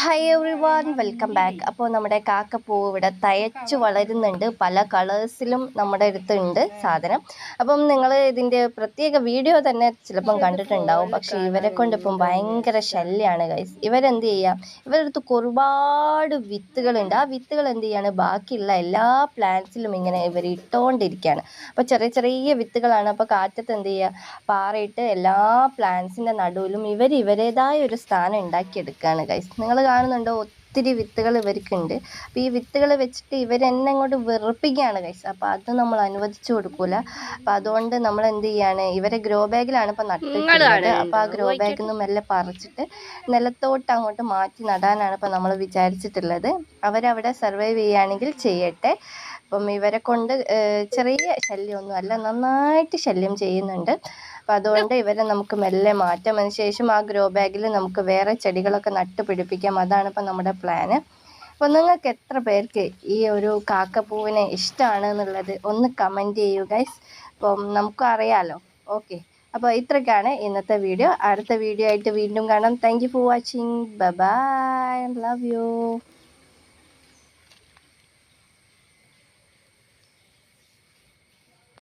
Hi everyone welcome back അപ്പോൾ നമ്മുടെ കാക്കപ്പൂ ഇവിടെ തയച്ചു വളരുന്നുണ്ട്. പല കളേഴ്സിലും നമ്മുടെ അടുത്തുണ്ട് സാധനം. അപ്പം നിങ്ങൾ ഇതിന്റെ പ്രത്യേക വീഡിയോ തന്നെ ചിലപ്പം കണ്ടിട്ടുണ്ടാവും. പക്ഷേ ഇവരെ കൊണ്ടിപ്പം ഭയങ്കര ശല്യമാണ് ഗൈസ് ഇവരെന്ത് ചെയ്യുക ഇവരടുത്ത് ഒരുപാട് വിത്തുകളുണ്ട്. ആ വിത്തുകൾ എന്ത് ചെയ്യാണ്? ബാക്കിയുള്ള എല്ലാ പ്ലാന്റ്സിലും ഇങ്ങനെ ഇവർ ഇട്ടുകൊണ്ടിരിക്കുകയാണ് അപ്പോൾ ചെറിയ ചെറിയ വിത്തുകളാണ്. അപ്പോൾ കാറ്റത്ത് എന്ത് ചെയ്യുക പാറയിട്ട് എല്ലാ പ്ലാന്റ്സിന്റെ നടുവിലും ഇവർ ഇവരേതായ ഒരു സ്ഥാനം ഉണ്ടാക്കിയെടുക്കുകയാണ് ഗൈസ് നിങ്ങൾ കാണുന്നുണ്ടോ? ഒത്തിരി വിത്തുകൾ ഇവർക്കുണ്ട്. അപ്പോൾ ഈ വിത്തുകൾ വെച്ചിട്ട് ഇവരെന്നെ അങ്ങോട്ട് വെറുപ്പിക്കുകയാണ് കൈസ് അപ്പോൾ അത് നമ്മൾ അനുവദിച്ചു കൊടുക്കൂല. അപ്പോൾ അതുകൊണ്ട് നമ്മൾ എന്ത് ചെയ്യാണ്? ഇവരെ ഗ്രോ ബാഗിലാണ് ഇപ്പോൾ നട്ടിട്ടുള്ളത് അപ്പോൾ ആ ഗ്രോ ബാഗിൽ നിന്ന് മെല്ലെ പറിച്ചിട്ട് നിലത്തോട്ട് അങ്ങോട്ട് മാറ്റി നടാനാണ് ഇപ്പോൾ നമ്മൾ വിചാരിച്ചിട്ടുള്ളത്. അവരവിടെ സർവൈവ് ചെയ്യുകയാണെങ്കിൽ ചെയ്യട്ടെ. അപ്പം ഇവരെ കൊണ്ട് ചെറിയ ശല്യമൊന്നും അല്ല നന്നായിട്ട് ശല്യം ചെയ്യുന്നുണ്ട്. അപ്പം അതുകൊണ്ട് ഇവരെ നമുക്ക് മെല്ലെ മാറ്റാം. അതിനുശേഷം ആ ഗ്രോ ബാഗിൽ നമുക്ക് വേറെ ചെടികളൊക്കെ നട്ട് പിടിപ്പിക്കാം. അതാണ് ഇപ്പം നമ്മുടെ പ്ലാന്. അപ്പോൾ നിങ്ങൾക്ക് എത്ര പേർക്ക് ഈ ഒരു കാക്കപ്പൂവിനെ ഇഷ്ടമാണ് എന്നുള്ളത് ഒന്ന് കമന്റ് ചെയ്യൂ അപ്പം നമുക്ക് അറിയാലോ. ഓക്കെ. അപ്പോൾ ഇത്രയ്ക്കാണ് ഇന്നത്തെ വീഡിയോ. അടുത്ത വീഡിയോ ആയിട്ട് വീണ്ടും കാണാം. Thank you for watching. Bye love you